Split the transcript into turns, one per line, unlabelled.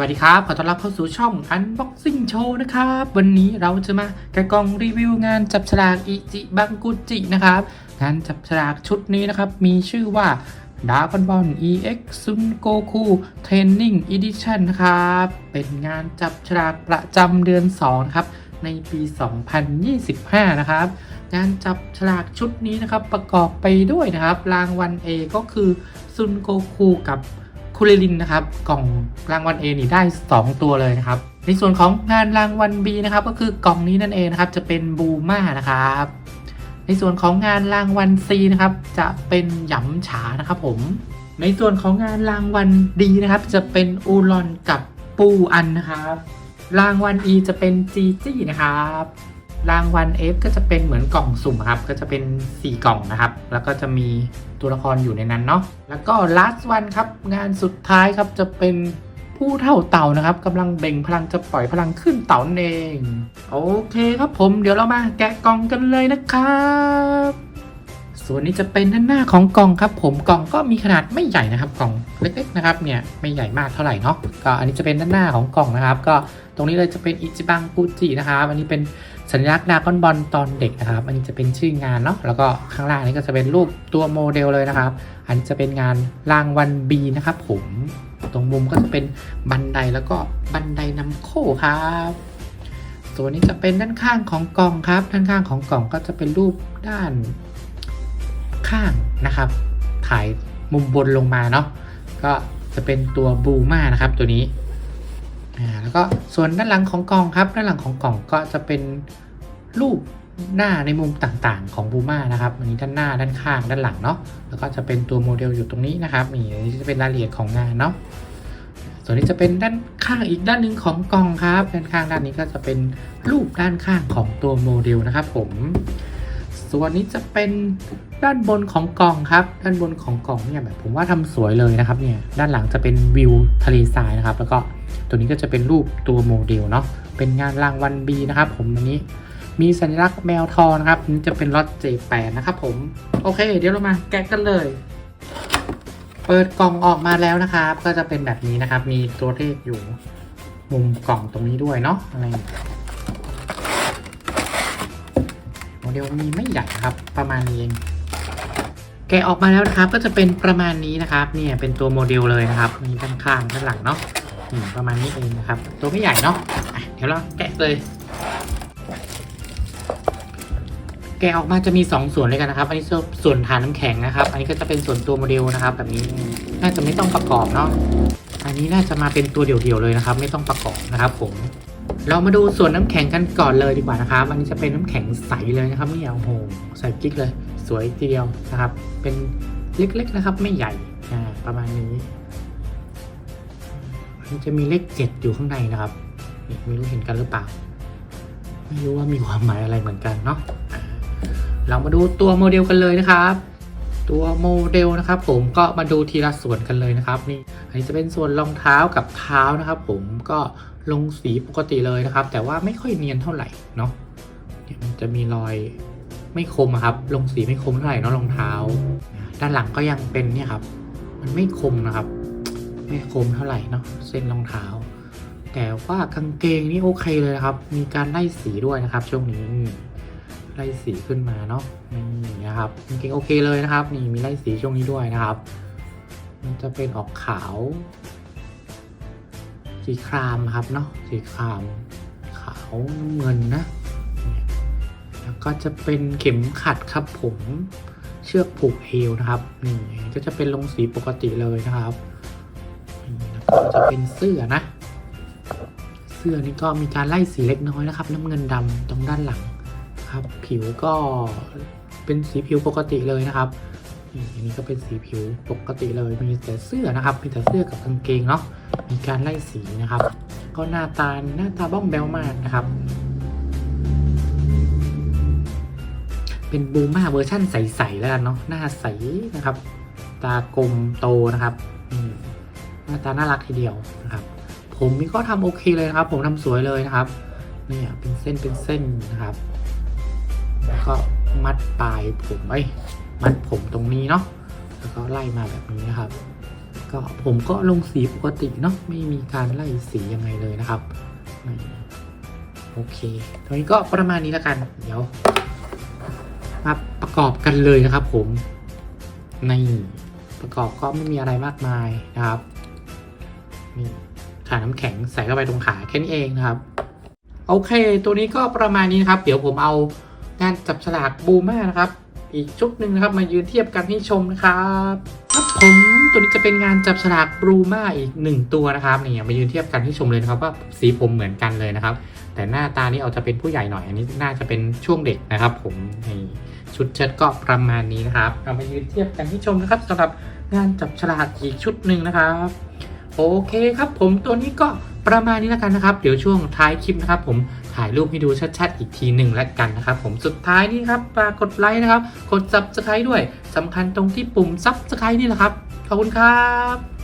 วัสดีครับ ขอต้อนรับเข้าสู่ช่อง Unboxing Show นะครับ วันนี้เราจะมาแกะกล่องรีวิวงานจับฉลากอิจิบังกุจินะครับ งานจับฉลากชุดนี้นะครับ มีชื่อว่า Dragon Ball EX Sun Goku Training Edition นะครับ เป็นงานจับฉลากประจำเดือน2ครับ ในปี 2025 นะครับ งานจับฉลากชุดนี้นะครับประกอบไปด้วยนะครับ รางวัล A ก็คือซุนโกคูกับ คูเรลินนะครับกล่องรางวัล A นี่ได้ 2 ตัวเลยนะครับ ในส่วนของงานรางวัล B นะครับก็คือกล่องนี้นั่นเองนะครับจะเป็นบูม่านะครับในส่วนของงานรางวัล C นะครับจะเป็นหยำฉานะครับผม ในส่วนของงานรางวัล D นะครับจะเป็นอูรอนกับปูอันนะครับ รางวัล E จะเป็นจีจี้นะครับ รางวัล F ก็จะเป็นเหมือนกล่องสุ่มครับ ก็จะเป็น 4 กล่องนะครับ แล้วก็จะมีตัวละครอยู่ในนั้นเนาะ แล้วก็ last one ครับ งานสุดท้ายครับจะเป็นผู้เท่าเต่านะครับกำลังเบ่งพลังจะปล่อยพลังขึ้นเต่านเอง โอเคครับผมเดี๋ยวเรามาแกะกล่องกันเลยนะครับ ส่วนนี้จะเป็นด้านหน้าของกล่องครับ ผมกล่องก็มีขนาดไม่ใหญ่นะครับกล่องเล็กๆนะครับเนี่ยไม่ใหญ่มากเท่าไหร่เนาะก็อันนี้จะเป็นด้านหน้าของกล่องนะครับ ก็ตรงนี้เลยจะเป็นอิจิบังกุจินะครับอันนี้เป็น สัญลักษณ์ดากอนบอลตอนเด็กนะครับ อันนี้จะเป็นชื่องานเนาะแล้วก็ข้างล่างนี้ก็จะเป็นรูปตัวโมเดลเลยนะครับ อันนี้จะเป็นงานรางวัล B นะครับ ผม ตรงมุมก็จะเป็นบันไดแล้วก็บันไดนำโค้ครับส่วนนี้จะเป็นด้านข้างของกล่องครับ ด้านข้างของกล่องก็จะเป็นรูปด้านข้างนะครับ ถ่ายมุมบนลงมาเนาะก็จะเป็นตัวบูมานะครับตัวนี้ แล้วก็ส่วนด้านหลังของกล่องครับ ด้านหลังของกล่องก็จะเป็นรูปหน้าในมุมต่างๆ ของบูมานะครับอันนี้ด้านหน้าด้านข้างด้านหลังเนาะแล้วก็จะเป็นตัวโมเดลอยู่ตรงนี้นะครับนี่อันนี้จะเป็นรายละเอียดของงานเนาะส่วนนี้จะเป็นด้านข้างอีกด้านหนึ่งของกล่องครับด้านข้างด้านนี้ก็จะเป็นรูปด้านข้างของตัวโมเดลนะครับผม ส่วนนี้จะเป็นด้านบนของกล่องครับ ด้านบนของกล่องเนี่ยแบบผมว่าทำสวยเลยนะครับเนี่ย ด้านหลังจะเป็นวิวทะเลทรายนะครับ แล้วก็ตัวนี้ก็จะเป็นรูปตัวโมเดลเนาะ เป็นงานรางวัล B นะครับผมอันนี้มีสัญลักษณ์แมวทองนะครับนนี้จะเป็นรถ J8 นะครับผม โอเค เดี๋ยวเรามาแกะกันเลย เปิดกล่องออกมาแล้วนะครับ ก็จะเป็นแบบนี้นะครับ มีตัวเลขอยู่มุมกล่องตรงนี้ด้วยเนาะอะไร เงี้ยโมเดลมีไม่ใหญ่นะครับ ประมาณนี้เองแกะออกมาแล้วนะครับ ก็จะเป็นประมาณนี้นะครับ เนี่ยเป็นตัวโมเดลเลยนะครับ มีด้านข้างด้านหลังเนาะประมาณนี้เองนะครับ ตัวไม่ใหญ่เนาะะเดี๋ยวเราแกะเลย แกะออกมาจะมี 2 ส่วนด้วยกันนะครับ อันนี้ส่วนฐานน้ำแข็งนะครับ อันนี้ก็จะเป็นส่วนตัวโมเดลนะครับ แบบนี้น่าจะไม่ต้องประกอบเนาะ อันนี้น่าจะมาเป็นตัวเดี่ยวๆเลยนะครับ ไม่ต้องประกอบนะครับ ผม เรามาดูส่วนน้ำแข็งกันก่อนเลยดีกว่านะครับ อันนี้จะเป็นน้ำแข็งใสเลยนะครับนี่โอ้โหใส่กิ๊กเลย สวยทีเดียวนะครับ เป็นเล็กๆนะครับ ไม่ใหญ่ประมาณนี้อันจะมีเลขเจ็ดอยู่ข้างในนะครับไม่รู้เห็นกันหรือเปล่า ไม่รู้ว่ามีความหมายอะไรเหมือนกันเนาะเรามาดูตัวโมเดลกันเลยนะครับ ตัวโมเดลนะครับ ผมก็มาดูทีละส่วนกันเลยนะครับนี่ อันนี้จะเป็นส่วนรองเท้ากับเท้านะครับ ผมก็ลงสีปกติเลยนะครับ แต่ว่าไม่ค่อยเนียนเท่าไหร่เนาะเดี๋ยวมันจะมีรอยไม่คมครับ ลงสีไม่คมเท่าไหร่เนาะรองเท้า ด้านหลังก็ยังเป็นเนี่ยครับ มันไม่คมนะครับ ไม่คมเท่าไหร่เนาะเส้นรองเท้า แต่ว่ากางเกงนี่โอเคเลยครับ มีการไล่สีด้วยนะครับ ช่วงนี้ไล่สีขึ้นมาเนาะนี่นะครับจริงโอเคเลยนะครับ นี่มีไล่สีช่วงนี้ด้วยนะครับ มันจะเป็นออกขาว สีครามครับเนาะสีคราม ขาวน้ำเงินนะ แล้วก็จะเป็นเข็มขัดครับผมเชือกผูกเอวนะครับนี่ก็จะเป็นลงสีปกติเลยนะครับนี่แล้วก็จะเป็นเสื้อนะ เสื้อนี่ก็มีการไล่สีเล็กน้อยนะครับ น้ำเงินดำตรงด้านหลังครับ ผิวก็เป็นสีผิวปกติเลยนะครับ อันนี้ก็เป็นสีผิวปกติเลย มีแต่เสื้อนะครับ มีแต่เสื้อกับกางเกงเนาะ มีการไล่สีนะครับ ก็หน้าตาหน้าตาบ้องแบวมากนะครับ เป็นบูม่าเวอร์ชั่นใสๆแล้วกันเนาะ หน้าใสนะครับ ตากลมโตนะครับ หน้าตาน่ารักทีเดียวนะครับ ผมนี่ก็ทำโอเคเลยนะครับ ผมทำสวยเลยนะครับ เนี่ยเป็นเส้นเป็นเส้นนะครับแล้วก็มัดปลายผมไอ้ มัดผมตรงนี้เนาะแล้วก็ไล่มาแบบนี้นะครับ ก็ผมก็ลงสีปกติเนาะไม่มีการไล่สียังไงเลยนะครับโอเคตรงนี้ก็ประมาณนี้แล้วกัน เดี๋ยว มาประกอบกันเลยนะครับ ผมนี่ประกอบก็ไม่มีอะไรมากมายนะครับนี่ถ่านน้ำแข็งใส่เข้าไปตรงขาแค่นี้เองนะครับ โอเค ตัวนี้ก็ประมาณนี้นะครับ เดี๋ยวผมเอางานจับฉลากบูม่านะครับ อีกชุดหนึ่งนะครับมายืนเทียบกันให้ชมนะครับครับผมตัวนี้จะเป็นงานจับฉลากบรูมาอีกหนึ่งตัวนะครับนี่มายืนเทียบกันให้ชมเลยนะครับว่าสีผมเหมือนกันเลยนะครับ แต่หน้าตานี่เอาจะเป็นผู้ใหญ่หน่อยอันนี้น่าจะเป็นช่วงเด็กนะครับ ผมนี่ชุดเชิ้ตก็ประมาณนี้นะครับเรามายืนเทียบกันให้ชมนะครับสำหรับงานจับฉลากอีกชุดหนึ่งนะครับ โอเคครับ ผมตัวนี้ก็ ประมาณนี้แล้วกันนะครับ เดี๋ยวช่วงท้ายคลิปนะครับ ผมถ่ายรูปให้ดูชัดๆ อีกทีหนึ่งแล้วกันนะครับ ผมสุดท้ายนี่ครับฝากกดไลค์นะครับ กดซับสไคร b e ด้วยสำคัญตรงที่ปุ่มซับสไคร b e นี่แหละครับ ขอบคุณครับ